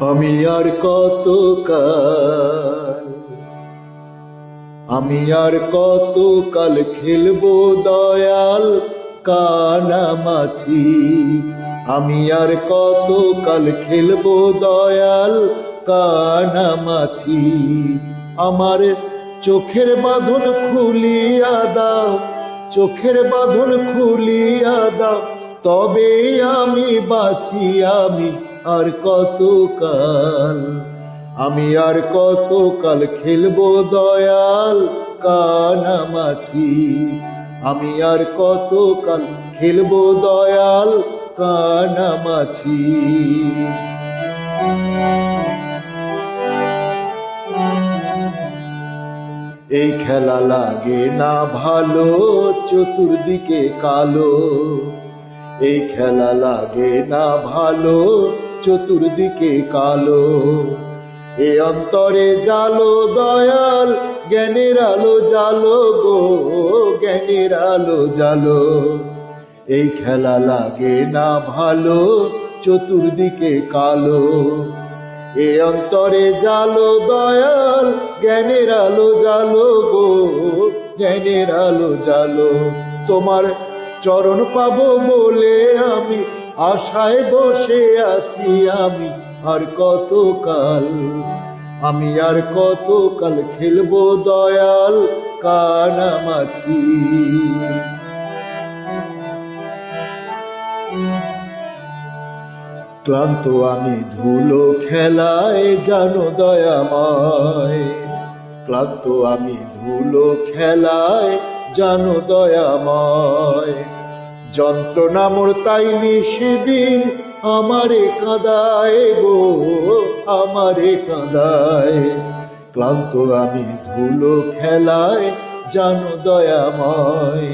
আমি আর কত কাল আমি আর কত কাল খেলব দয়াল কানামাছি আমি আর কত কাল খেলব দয়াল কানামাছি আমার চোখের বাঁধন খুলিয়া দাও, চোখের বাঁধন খুলিয়া দাও। তবে আমি বাঁচি, আমি আর কতকাল? আমি আর কত কাল খেলব দয়াল কানামাছি আমি আর কত কাল খেলব দয়াল কানামাছি এই খেলা লাগে না ভালো, চতুর্দিকে কালো। এই খেলা লাগে না ভালো, চতুর্দিকে কালো। এ অন্তরে জালো দয়াল, জ্ঞানের আলো জালো গো, জ্ঞানের আলো জালো। এই খেলা লাগে না ভালো, চতুর্দিকে কালো। এ অন্তরে জালো দয়াল, জ্ঞানের আলো জালো গো, জ্ঞানের আলো জালো। তোমার চরণ পাবো বলে আমি, আশায় বসে আছি আমি। আর কত কাল আমি আর কত কাল খেলব দয়াল কানামাছি ক্লান্ত আমি ধুলো খেলায়, জানো দয়াময়। ক্লান্ত আমি ধুলো খেলায় জানো দয়াময়, যন্ত্রণা মোর তাইনি সেদিন আমারে কাঁদায় গো, আমারে কাঁদায়। ক্লান্ত আমি ধুলো খেলায়, জানো দয়াময়,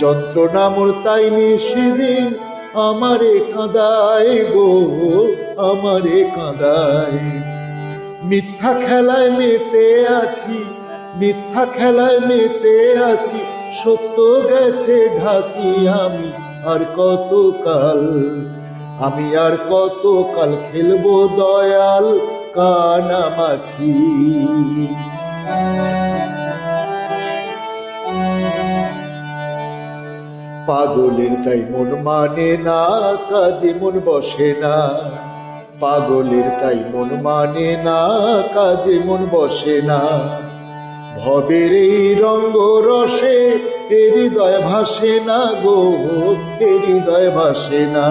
যন্ত্রণা মোর তাইনি সেদিন আমারে কাঁদায় গো, আমারে কাঁদায়। মিথ্যা খেলায় মেতে আছি মিথ্যা খেলায় মেতে আছি, সত্য গেছে ঢাকি আমি। আর কত কাল আমি আর কত কাল খেলব দয়াল কানামাছি পাগলের তাই মন মানে না, কাজে মন বসে না। পাগলের তাই মন মানে না, কাজে মন বসে না। ভবের এই রঙ্গ রসে হৃদয় ভাসে না গো হৃদয় ভাসে না।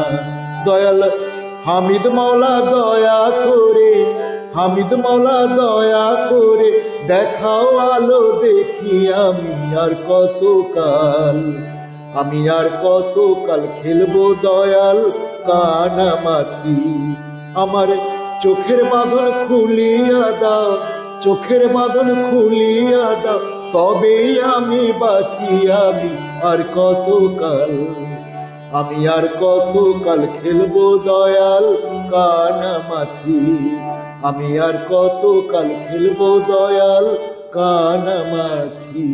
দয়াল হামিদ মাওলা দয়া করে, হামিদ মাওলা দয়া করে, দেখাও আলো দেখি আমি আর কত কাল আমি আর কত কাল খেলব দয়াল কানামাছি আমার চোখের বাঁধন খুলিয়া দাও চোখের বাঁধন খুলিয়া দাও তবে আমি বাঁচি, আমি আর কতকাল? আমি আর কতকাল খেলব দয়াল কানামাছি আমি আর কতকাল খেলব দয়াল কানামাছি